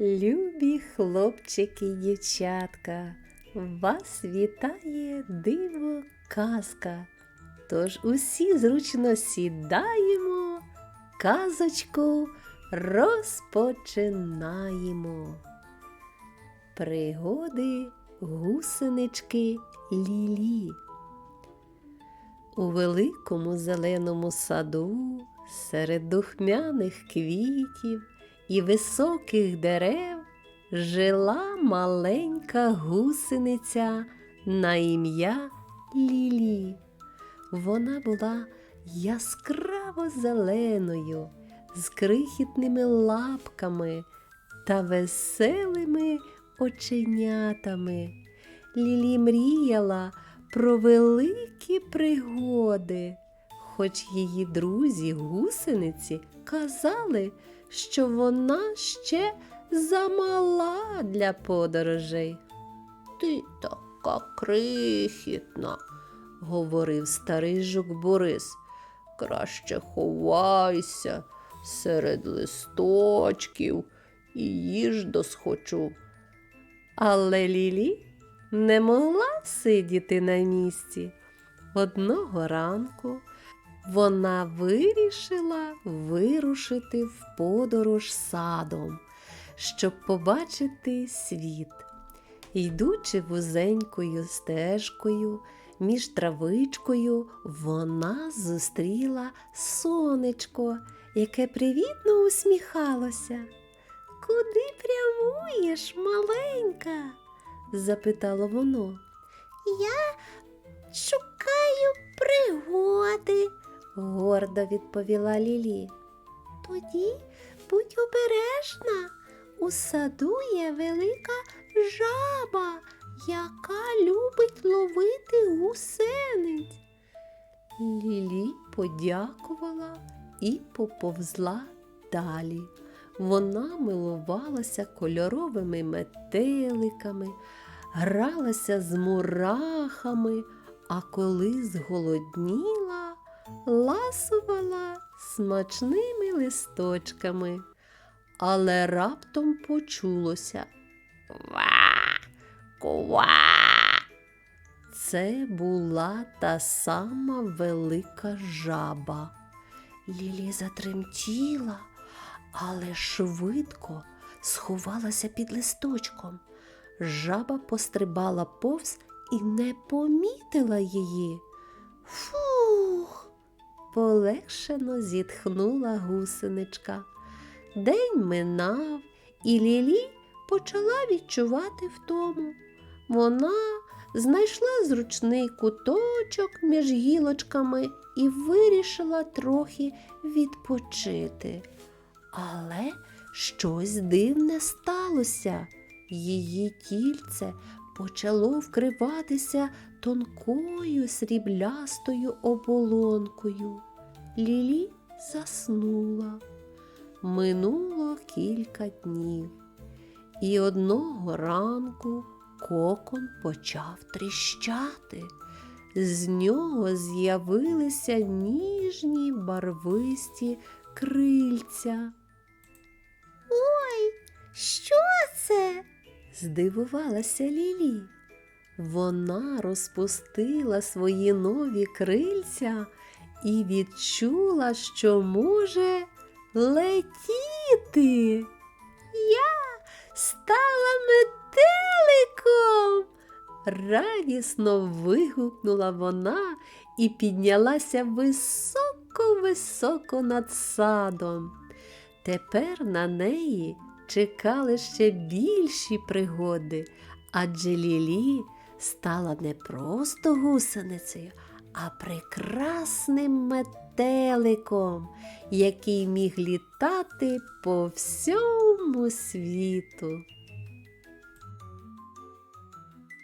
Любі хлопчики і дівчатка, вас вітає диво казка. Тож усі зручно сідаємо, казочку розпочинаємо. Пригоди гусенички Лілі. У великому зеленому саду серед духмяних квітів і високих дерев жила маленька гусениця на ім'я Лілі. Вона була яскраво зеленою, з крихітними лапками та веселими оченятами. Лілі мріяла про великі пригоди, хоч її друзі гусениці казали, що вона ще замала для подорожей. Ти така крихітна, говорив старий жук Борис. Краще ховайся серед листочків і їж досхочу. Але Лілі не могла сидіти на місці. Одного ранку вона вирішила вирушити в подорож садом, щоб побачити світ. Йдучи вузенькою стежкою, між травичкою, вона зустріла сонечко, яке привітно усміхалося. Куди прямуєш, маленька? запитало воно. Я шукаю гордо відповіла Лілі. Тоді будь обережна. У саду є велика жаба, яка любить ловити гусениць. Лілі подякувала і поповзла далі. Вона милувалася кольоровими метеликами, гралася з мурахами, а коли зголодніла, ласувала смачними листочками. Але раптом почулося Ва! Ква! Це була та сама велика жаба. Лілі затремтіла, але швидко сховалася під листочком. Жаба пострибала повз і не помітила її. Фух, полегшено зітхнула гусеничка. День минав, і Лілі почала відчувати втому. Вона знайшла зручний куточок між гілочками і вирішила трохи відпочити. Але щось дивне сталося. Її тільце почало вкриватися тонкою сріблястою оболонкою. Лілі заснула. Минуло кілька днів, і одного ранку кокон почав тріщати. З нього з'явилися ніжні барвисті крильця. Ой, що це? Здивувалася Лілі. Вона розпустила свої нові крильця і відчула, що може летіти. Я стала метеликом. Радісно вигукнула вона і піднялася високо-високо над садом. Тепер на неї чекали ще більші пригоди, адже Лілі стала не просто гусеницею, а прекрасним метеликом, який міг літати по всьому світу.